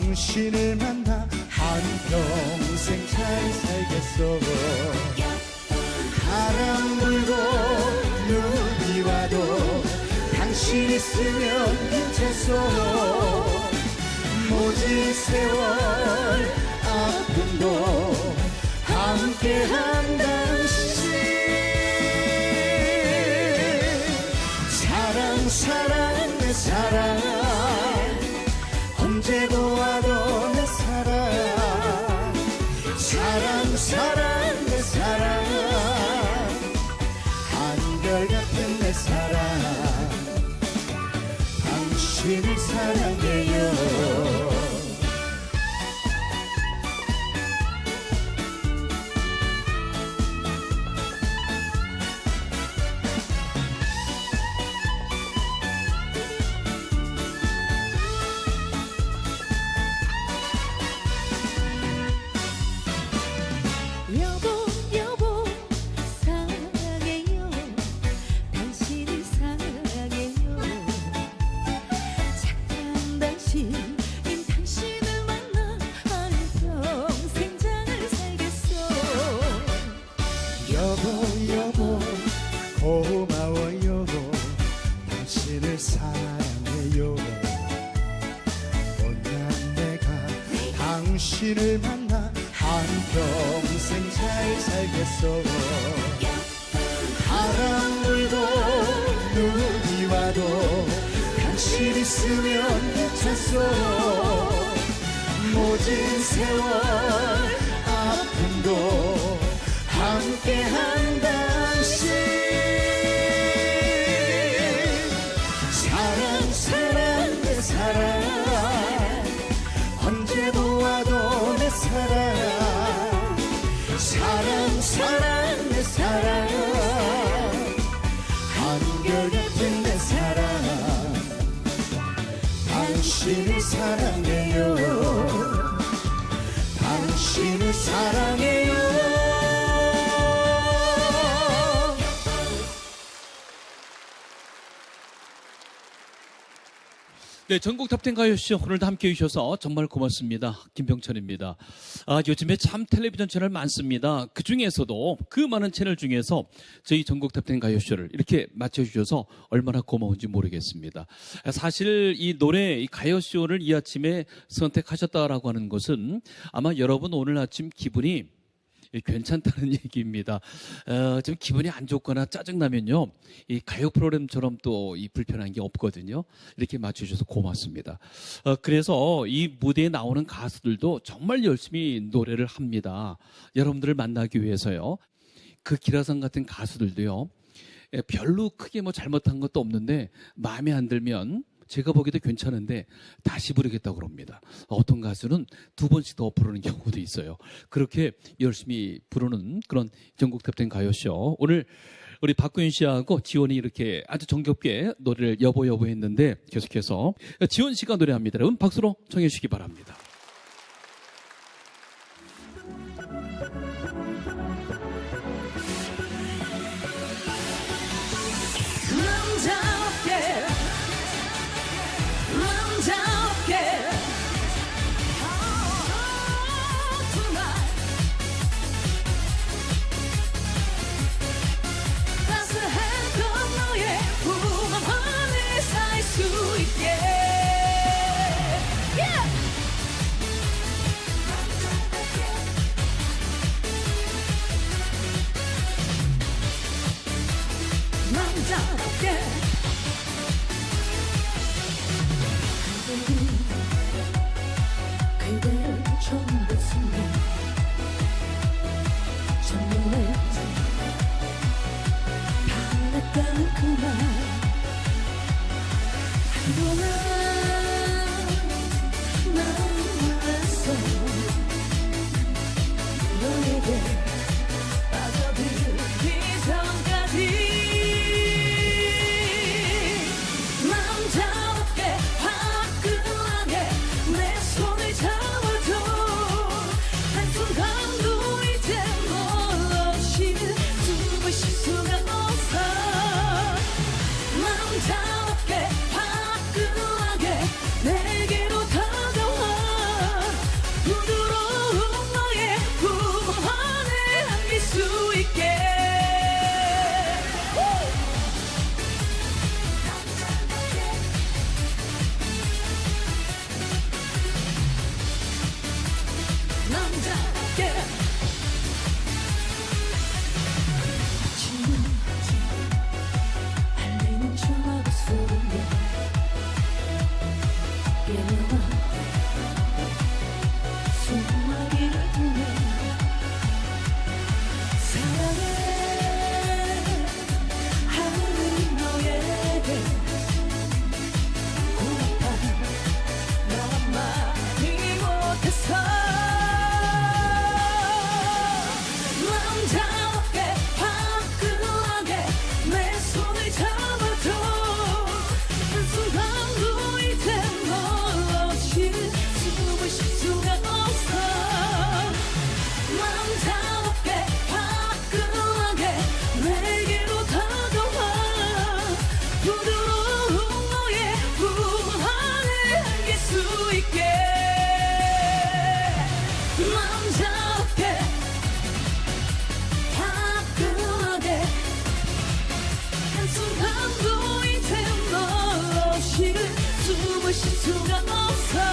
당신을 만나 한평생 잘 살겠어. 바람 불고 눈이 와도 당신 있으면 괜찮소. 모진 세월 아픔도 함께한 당신. 사랑 사랑 내 사랑 당신을 사랑해요 사랑해요. 못난 내가 당신을 만나 한평생 잘 살겠어. 바람 불고 눈이 와도 당신 있으면 괜찮소. 모진 세월 아픔도 함께한 네, 전국 탑텐 가요쇼 오늘도 함께 해주셔서 정말 고맙습니다. 김병철입니다. 아, 요즘에 참 텔레비전 채널 많습니다. 그 중에서도 그 많은 채널 중에서 저희 전국 탑텐 가요쇼를 이렇게 맞춰주셔서 얼마나 고마운지 모르겠습니다. 아, 사실 이 노래, 이 가요쇼를 이 아침에 선택하셨다라고 하는 것은 아마 여러분 오늘 아침 기분이 예, 괜찮다는 얘기입니다. 어, 좀 기분이 안 좋거나 짜증나면요. 이 가요 프로그램처럼 또 이 불편한 게 없거든요. 이렇게 맞춰주셔서 고맙습니다. 어, 그래서 이 무대에 나오는 가수들도 정말 열심히 노래를 합니다. 여러분들을 만나기 위해서요. 그 기라성 같은 가수들도요. 예, 별로 크게 뭐 잘못한 것도 없는데 마음에 안 들면 제가 보기에도 괜찮은데 다시 부르겠다고 그럽니다. 어떤 가수는 두 번씩 더 부르는 경우도 있어요. 그렇게 열심히 부르는 그런 전국 탑텐 가요쇼. 오늘 우리 박구윤 씨하고 지원이 이렇게 아주 정겹게 노래를 여보 여보 했는데 계속해서 지원 씨가 노래합니다. 여러분 박수로 청해 주시기 바랍니다. Yeah. you. 수가 없어